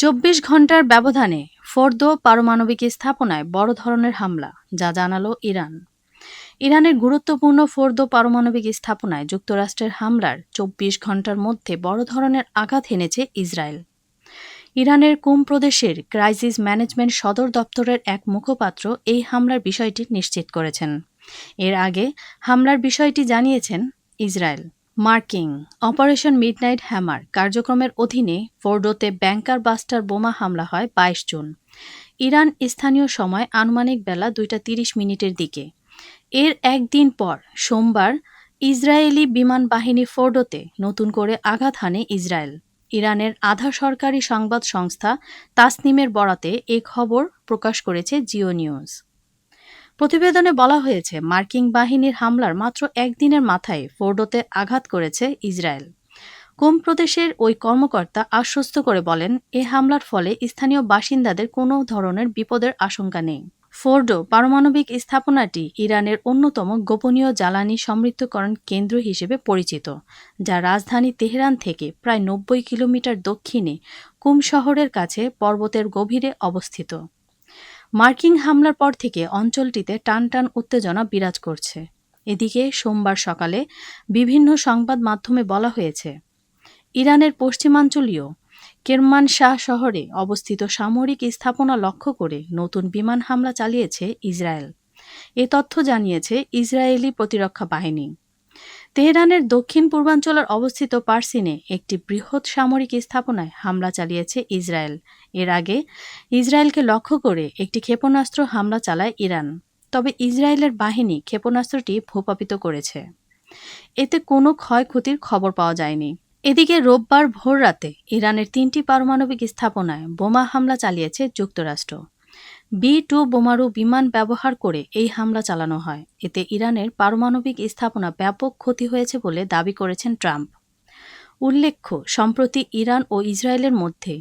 চব্বিশ ঘণ্টার ব্যবধানে ফোর্দো পারমাণবিক স্থাপনায় বড় ধরনের হামলা, যা জানালো ইরান। ইরানের গুরুত্বপূর্ণ ফোর্দো পারমাণবিক স্থাপনায় যুক্তরাষ্ট্রের হামলার চব্বিশ ঘণ্টার মধ্যে বড় ধরনের আঘাত এনেছে ইসরায়েল। ইরানের কুম প্রদেশের ক্রাইসিস ম্যানেজমেন্ট সদর দপ্তরের এক মুখপাত্র এই হামলার বিষয়টি নিশ্চিত করেছেন। এর আগে হামলার বিষয়টি জানিয়েছেন ইসরায়েল। মার্কিং, অপারেশন মিডনাইট হ্যামার কার্যক্রমের অধীনে ফোর্ডোতে ব্যাংকার বাস্টার বোমা হামলা হয় বাইশ জুন। ইরান স্থানীয় সময় আনুমানিক বেলা দুইটা তিরিশ মিনিটের দিকে। এর একদিন পর, সোমবার, ইসরায়েলি বিমান বাহিনী ফোর্ডোতে নতুন করে আঘাত হানে ইসরায়েল। ইরানের আধা সরকারি সংবাদ সংস্থা তাসনিমের বরাতে এ খবর প্রকাশ করেছে জিও নিউজ। প্রতিবেদনে বলা হয়েছে, মার্কিন বাহিনীর হামলার মাত্র একদিনের মাথায় ফোর্ডোতে আঘাত করেছে ইসরায়েল। কুম প্রদেশের ওই কর্মকর্তা আশ্বস্ত করে বলেন, এ হামলার ফলে স্থানীয় বাসিন্দাদের কোনো ধরনের বিপদের আশঙ্কা নেই। ফোর্ডো পারমাণবিক স্থাপনাটি ইরানের অন্যতম গোপনীয় জ্বালানি সমৃদ্ধকরণ কেন্দ্র হিসেবে পরিচিত, যা রাজধানী তেহরান থেকে প্রায় নব্বই কিলোমিটার দক্ষিণে কুম শহরের কাছে পর্বতের গভীরে অবস্থিত। মার্কিন হামলার পর থেকে অঞ্চলটিতে টানটান উত্তেজনা বিরাজ করছে। এদিকে সোমবার সকালে বিভিন্ন সংবাদ মাধ্যমে বলা হয়েছে, ইরানের পশ্চিমাঞ্চলীয় কেরমান শাহ শহরে অবস্থিত সামরিক স্থাপনা লক্ষ্য করে নতুন বিমান হামলা চালিয়েছে ইসরায়েল। এ তথ্য জানিয়েছে ইসরায়েলি প্রতিরক্ষা বাহিনী। তেহরানের দক্ষিণ পূর্বাঞ্চলের অবস্থিত পার্সিনে একটি বৃহৎ সামরিক স্থাপনায় হামলা চালিয়েছে ইসরায়েল। এর আগে ইসরায়েলকে লক্ষ্য করে একটি ক্ষেপণাস্ত্র হামলা চালায় ইরান। তবে ইসরায়েলের বাহিনী ক্ষেপণাস্ত্রটি ভূপাপিত করেছে। এতে কোনো ক্ষয়ক্ষতির খবর পাওয়া যায়নি। এদিকে রোববার ভোররাতে ইরানের তিনটি পারমাণবিক স্থাপনায় বোমা হামলা চালিয়েছে যুক্তরাষ্ট্র। বি টু বোমারু বিমান ব্যবহার করে এই হামলা চালানো হয়। এতে ইরানের পারমাণবিক স্থাপনা ব্যাপক ক্ষতি হয়েছে বলে দাবি করেছেন ট্রাম্প। উল্লেখ্য, সম্প্রতি ইরান ও ইসরায়েলের মধ্যে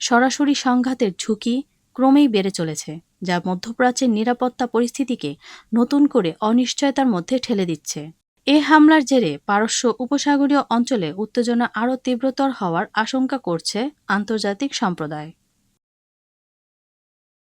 সরাসরি সংঘাতের ঝুঁকি ক্রমেই বেড়ে চলেছে, যা মধ্যপ্রাচ্যের নিরাপত্তা পরিস্থিতিকে নতুন করে অনিশ্চয়তার মধ্যে ঠেলে দিচ্ছে। এ হামলার জেরে পারস্য উপসাগরীয় অঞ্চলে উত্তেজনা আরও তীব্রতর হওয়ার আশঙ্কা করছে আন্তর্জাতিক সম্প্রদায়।